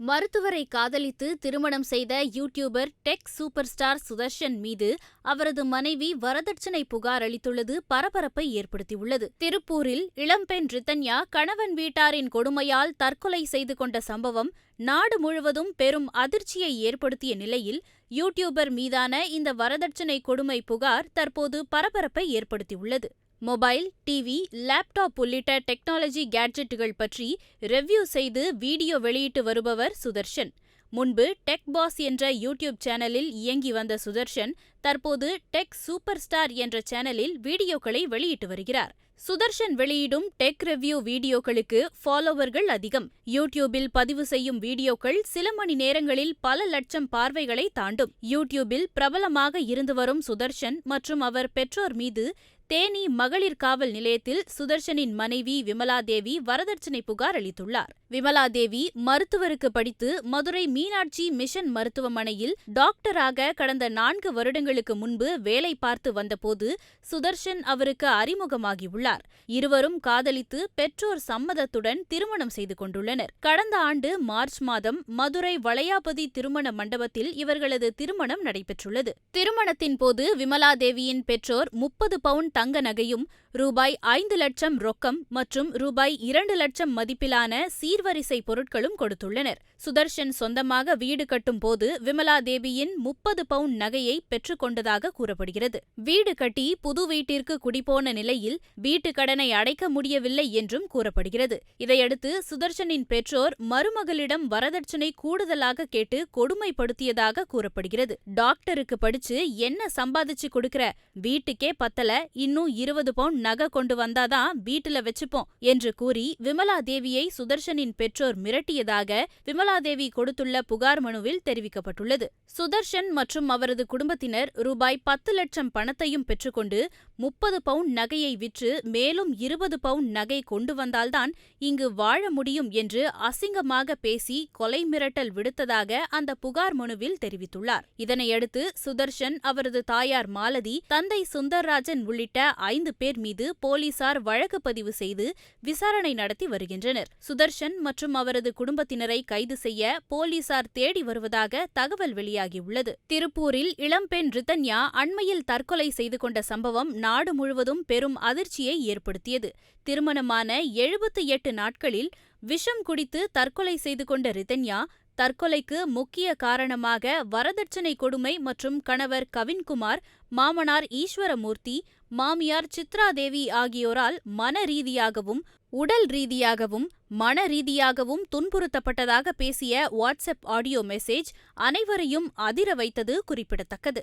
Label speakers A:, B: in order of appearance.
A: மருத்துவரை காதலித்து திருமணம் செய்த YouTuber tech super star Sudharshan மீது அவரது மனைவி வரதட்சணை புகார் அளித்துள்ளது பரபரப்பை ஏற்படுத்தியுள்ளது. திருப்பூரில் இளம்பெண் ரித்தன்யா கணவன் வீட்டாரின் கொடுமையால் தற்கொலை செய்து கொண்ட சம்பவம் நாடு முழுவதும் பெரும் அதிர்ச்சியை ஏற்படுத்திய நிலையில் யூடியூபர் மீதான இந்த வரதட்சணை கொடுமை புகார் தற்போது பரபரப்பை ஏற்படுத்தியுள்ளது. மொபைல் டிவி லேப்டாப் உள்ளிட்ட டெக்னாலஜி கேட்ஜெட்டுகள் பற்றி ரெவ்யூ செய்து வீடியோ வெளியிட்டு வருபவர் சுதர்ஷன். முன்பு டெக் பாஸ் என்ற யூடியூப் சேனலில் இயங்கி வந்த சுதர்ஷன் தற்போது டெக் சூப்பர் ஸ்டார் என்ற சேனலில் வீடியோக்களை வெளியிட்டு வருகிறார். சுதர்ஷன் வெளியிடும் டெக் ரிவ்யூ வீடியோக்களுக்கு ஃபாலோவர்கள் அதிகம். யூடியூபில் பதிவு செய்யும் வீடியோக்கள் சில மணி நேரங்களில் பல லட்சம் பார்வைகளை தாண்டும். யூடியூபில் பிரபலமாக இருந்து வரும் சுதர்ஷன் மற்றும் அவர் பெற்றோர் மீது தேனி மகளிர் காவல் நிலையத்தில் சுதர்ஷனின் மனைவி விமலாதேவி வரதட்சணை புகார் அளித்துள்ளார். விமலாதேவி மருத்துவருக்கு படித்து மதுரை மீனாட்சி மிஷன் மருத்துவமனையில் டாக்டராக கடந்த நான்கு வருடங்களுக்கு முன்பு வேலை பார்த்து வந்தபோது சுதர்ஷன் அவருக்கு அறிமுகமாகியுள்ளார். இருவரும் காதலித்து பெற்றோர் சம்மதத்துடன் திருமணம் செய்து கொண்டுள்ளனர். கடந்த ஆண்டு மார்ச் மாதம் மதுரை வளையாபதி திருமண மண்டபத்தில் இவர்களது திருமணம் நடைபெற்றுள்ளது. திருமணத்தின் போது விமலாதேவியின் பெற்றோர் முப்பது பவுண்ட் தங்க நகையும் ரூபாய் ஐந்து லட்சம் ரொக்கம் மற்றும் ரூபாய் இரண்டு லட்சம் மதிப்பிலான சீர்வரிசை பொருட்களும் கொடுத்துள்ளனர். சுதர்ஷன் சொந்தமாக வீடு கட்டும் போது விமலா தேவியின் முப்பது பவுண்ட் நகையை பெற்றுக்கொண்டதாக கூறப்படுகிறது. வீடு கட்டி புது வீட்டிற்கு குடிபோன நிலையில் வீட்டு கடனை அடைக்க முடியவில்லை என்றும் கூறப்படுகிறது. இதையடுத்து சுதர்ஷனின் பெற்றோர் மருமகளிடம் வரதட்சணை கூடுதலாக கேட்டு கொடுமைப்படுத்தியதாக கூறப்படுகிறது. டாக்டருக்கு படிச்சு என்ன சம்பாதிச்சு கொடுக்கிற? வீட்டுக்கே பத்தல இன்னும் இருபது பவுண்ட் நகை கொண்டு வந்தாதான் வீட்டுல வச்சுப்போம் என்று கூறி விமலா தேவியை சுதர்ஷனின் பெற்றோர் மிரட்டியதாக விமலாதேவி கொடுத்துள்ள புகார் மனுவில் தெரிவிக்கப்பட்டுள்ளது. சுதர்ஷன் மற்றும் அவரது குடும்பத்தினர் ரூபாய் பத்து லட்சம் பணத்தையும் பெற்றுக்கொண்டு முப்பது பவுண்ட் நகையை விற்று மேலும் இருபது பவுண்ட் நகை கொண்டு வந்தால்தான் இங்கு வாழ முடியும் என்று அசிங்கமாக பேசி கொலை மிரட்டல் விடுத்ததாக அந்த புகார் மனுவில் தெரிவித்துள்ளார். இதனையடுத்து சுதர்ஷன் அவரது தாயார் மாலதி தந்தை சுந்தர்ராஜன் உள்ளிட்ட ஐந்து பேர் மீது போலீசார் வழக்கு பதிவு செய்து விசாரணை நடத்தி வருகின்றனர். சுதர்ஷன் மற்றும் அவரது குடும்பத்தினரை கைது செய்ய போலீசார் தேடி வருவதாக தகவல் வெளியாகியுள்ளது. திருப்பூரில் இளம்பெண் ரிதன்யா அண்மையில் தற்கொலை செய்து கொண்ட சம்பவம் நாடு முழுவதும் பெரும் அதிர்ச்சியை ஏற்படுத்தியது. திருமணமான எழுபத்தி எட்டு நாட்களில் விஷம் குடித்து தற்கொலை செய்து கொண்ட ரிதன்யா தற்கொலைக்கு முக்கிய காரணமாக வரதட்சணை கொடுமை மற்றும் கணவர் கவின்குமார் மாமனார் ஈஸ்வரமூர்த்தி மாமியார் சித்ராதேவி ஆகியோரால் மன ரீதியாகவும் உடல் ரீதியாகவும் மன ரீதியாகவும் துன்புறுத்தப்பட்டதாக பேசிய வாட்ஸ்அப் ஆடியோ மெசேஜ் அனைவரையும் அதிர வைத்தது குறிப்பிடத்தக்கது.